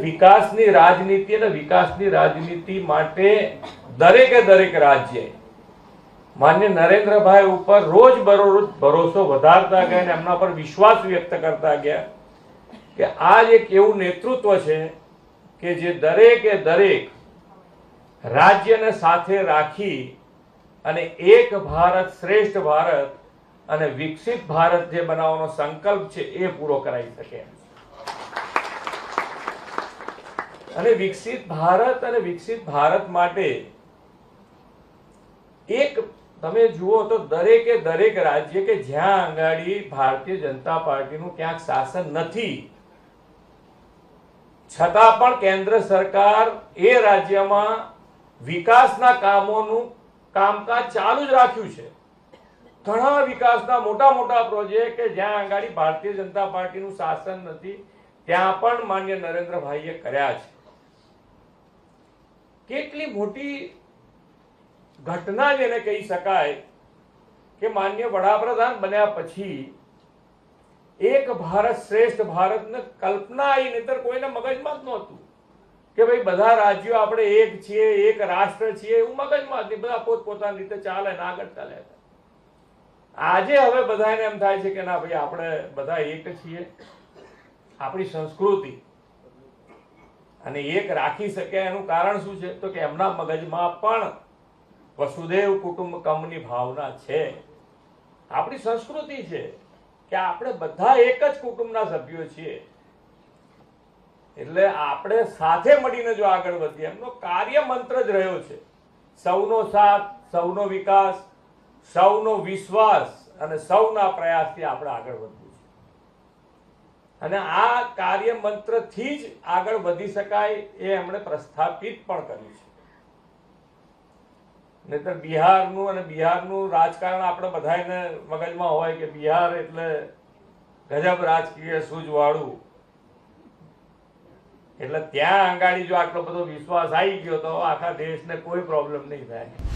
વિકાસની રાજનીતિ અને વિકાસની રાજનીતિ માટે દરેકે દરેક રાજ્ય માન્ય નરેન્દ્રભાઈ ઉપર રોજ બરોજ ભરોસો વધારતા ગયા અને એમના પર વિશ્વાસ વ્યક્ત કરતા ગયા કે આ એક એવું નેતૃત્વ છે કે જે દરેકે દરેક રાજ્યને સાથે રાખી અને એક ભારત શ્રેષ્ઠ ભારત અને વિકસિત ભારત જે બનાવવાનો સંકલ્પ છે એ પૂરો કરાવી શકે એમ છે. અને વિકસિત ભારત અને વિકસિત ભારત માટે એક તમે જુઓ તો દરેકે દરેક રાજ્ય કે જ્યાં આંગાડી ભારતીય જનતા પાર્ટીનું ક્યાંક શાસન નથી, છતાં પણ કેન્દ્ર સરકાર એ રાજ્યમાં વિકાસના કામોનું કામકાજ ચાલુ જ રાખ્યું છે. ઘણા વિકાસના મોટા મોટા પ્રોજેક્ટ કે જ્યાં આંગાડી ભારતીય જનતા પાર્ટીનું શાસન નથી, ત્યાં પણ માન્ય નરેન્દ્રભાઈએ કર્યા છે. કેટલી મોટી ઘટના જેને કહી શકાય કે માન્ય વડાપ્રધાન બન્યા પછી એક ભારત શ્રેષ્ઠ ભારતને કલ્પના આવી નહીતર કોઈને મગજમાં જ નહોતું કે ભાઈ બધા રાજ્યો આપણે એક છીએ, એક રાષ્ટ્ર છીએ એવું મગજમાં નહીં. બધા પોતપોતાની રીતે ચાલે, ને આગળ ચાલે આજે હવે બધાને એમ થાય છે કે ના ભાઈ આપણે બધા એક છીએ. આપણી સંસ્કૃતિ અને એક રાખી શકે એનું કારણ શું છે? તો કે એમના મગજમાં પણ વસુદેવ કુટુંબકમની ભાવના છે. આપણી સંસ્કૃતિ છે કે આપણે બધા એક જ કુટુંબના સભ્યો છીએ. એટલે આપણે સાથે મળીને જો આગળ વધીએ, એમનો કાર્ય મંત્ર જ રહ્યો છે. સૌનો સાથ, સૌનો વિકાસ, સૌનો વિશ્વાસ અને સૌના પ્રયાસથી આપણે આગળ વધવું છે. અને આ કાર્ય મંત્રથી જ આગળ વધી શકાય એ એમણે પ્રસ્થાપિત પણ કર્યું છે. નહીતર બિહારનું અને બિહારનું રાજકારણ આપણે બધાને મગજમાં હોય કે બિહાર એટલે ગજબ રાજકીય સૂઝવાળું. એટલે ત્યાં આંગાડી જો આટલો બધો વિશ્વાસ આવી ગયો તો આખા દેશને કોઈ પ્રોબ્લેમ નહીં થાય.